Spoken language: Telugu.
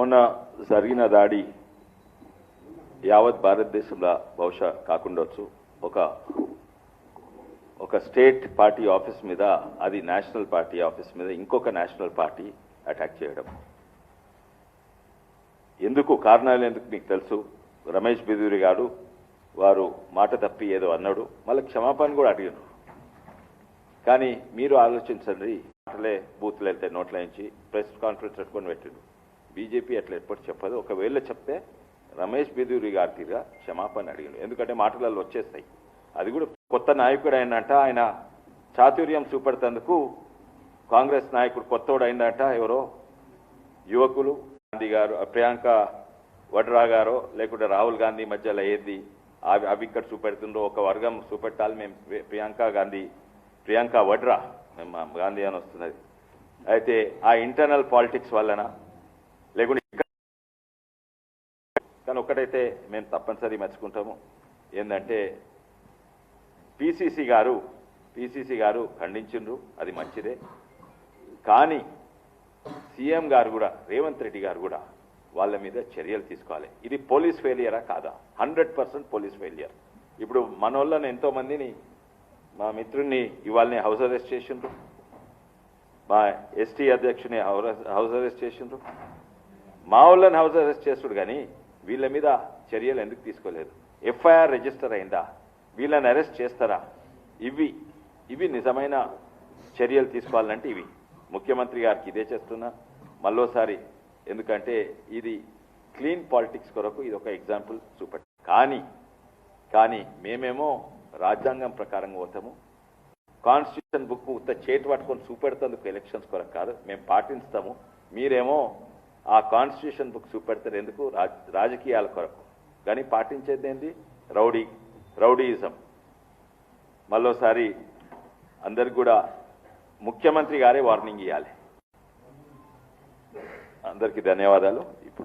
మొన్న జరిగిన దాడి యావత్ భారతదేశంలో బహుశా కాకుండొచ్చు. ఒక ఒక స్టేట్ పార్టీ ఆఫీస్ మీద అది నేషనల్ పార్టీ ఆఫీస్ మీద ఇంకొక నేషనల్ పార్టీ అటాక్ చేయడం. ఎందుకు? కారణాలు ఎందుకు మీకు తెలుసు? రమేష్ బిదూరి గారు వారు మాట తప్పి ఏదో అన్నాడు. మళ్ళీ క్షమాపణ కూడా అడిగారు కానీ మీరు ఆలోచించండి. మాటలే బూత్లు వెళ్తే నోట్ల నుంచి ప్రెస్ కాన్ఫరెన్స్ పెట్టుకొని పెట్టిండు. బీజేపీ అట్లా ఎప్పుడు చెప్పదు. ఒకవేళ చెప్తే రమేష్ బిదూరి గారి తీరుగా క్షమాపణ అడిగిండు. ఎందుకంటే మాటలలో వచ్చేస్తాయి. అది కూడా కొత్త నాయకుడు అయినంట ఆయన చాతుర్యం చూపెడుతందుకు కాంగ్రెస్ నాయకుడు కొత్తోడు అయిందంట ఎవరో? యువకులు గాంధీ గారు ప్రియాంక వడ్రా గారో లేకుంటే రాహుల్ గాంధీ మధ్యలో ఏది? అవి అవి ఇక్కడ చూపెడుతుండ్రో ఒక వర్గం చూపెట్టాలి మేము ప్రియాంక గాంధీ ప్రియాంక వడ్రా మేము మా గాంధీ అని వస్తున్నది. అయితే ఆ ఇంటర్నల్ పాలిటిక్స్ వలన ఒక్కడైతే మేము తప్పనిసరి మెచ్చుకుంటాము. ఏంటంటే పిసిసి గారు పిసిసి గారు ఖండించిండ్రు అది మంచిదే. కానీ సీఎం గారు కూడా రేవంత్ రెడ్డి గారు కూడా వాళ్ళ మీద చర్యలు తీసుకోవాలి. ఇది పోలీస్ ఫెయిలియరా కాదా? Hundred percent police failure. ఇప్పుడు మన వాళ్ళని ఎంతో మందిని మా మిత్రుడిని ఇవాళని హౌస్ అరెస్ట్ చేసిండ్రు. మా ఎస్టీ అధ్యక్షుని హౌస్ అరెస్ట్ చేసిండ్రు. మా వాళ్ళని హౌస్ అరెస్ట్ చేస్తుడు కానీ వీళ్ళ మీద చర్యలు ఎందుకు తీసుకోలేదు? ఎఫ్ఐఆర్ రిజిస్టర్ అయిందా? వీళ్ళని అరెస్ట్ చేస్తారా? ఇవి ఇవి నిజమైన చర్యలు తీసుకోవాలంటే ఇవి. ముఖ్యమంత్రి గారికి ఇదే చేస్తున్నా. మళ్ళోసారి ఎందుకంటే ఇది క్లీన్ పాలిటిక్స్ కొరకు ఇది ఒక ఎగ్జాంపుల్ చూపెట్ట. కానీ కానీ మేమేమో రాజ్యాంగం ప్రకారంగా పోతాము. కాన్స్టిట్యూషన్ బుక్ ఉత్త చేతి పట్టుకొని చూపెడుతందుకు ఎలక్షన్స్ కొరకు కాదు. మేము పాటిస్తాము. మీరేమో ఆ కాన్స్టిట్యూషన్ బుక్ చూపెడతారు. ఎందుకు? రాజ్- రాజకీయాల కొరకు. కానీ పాటించేది ఏంటి రౌడీ రౌడీయిజం. మళ్ళోసారి అందరికి కూడా ముఖ్యమంత్రి గారే వార్నింగ్ ఇవ్వాలి అందరికీ ధన్యవాదాలు. ఇప్పుడు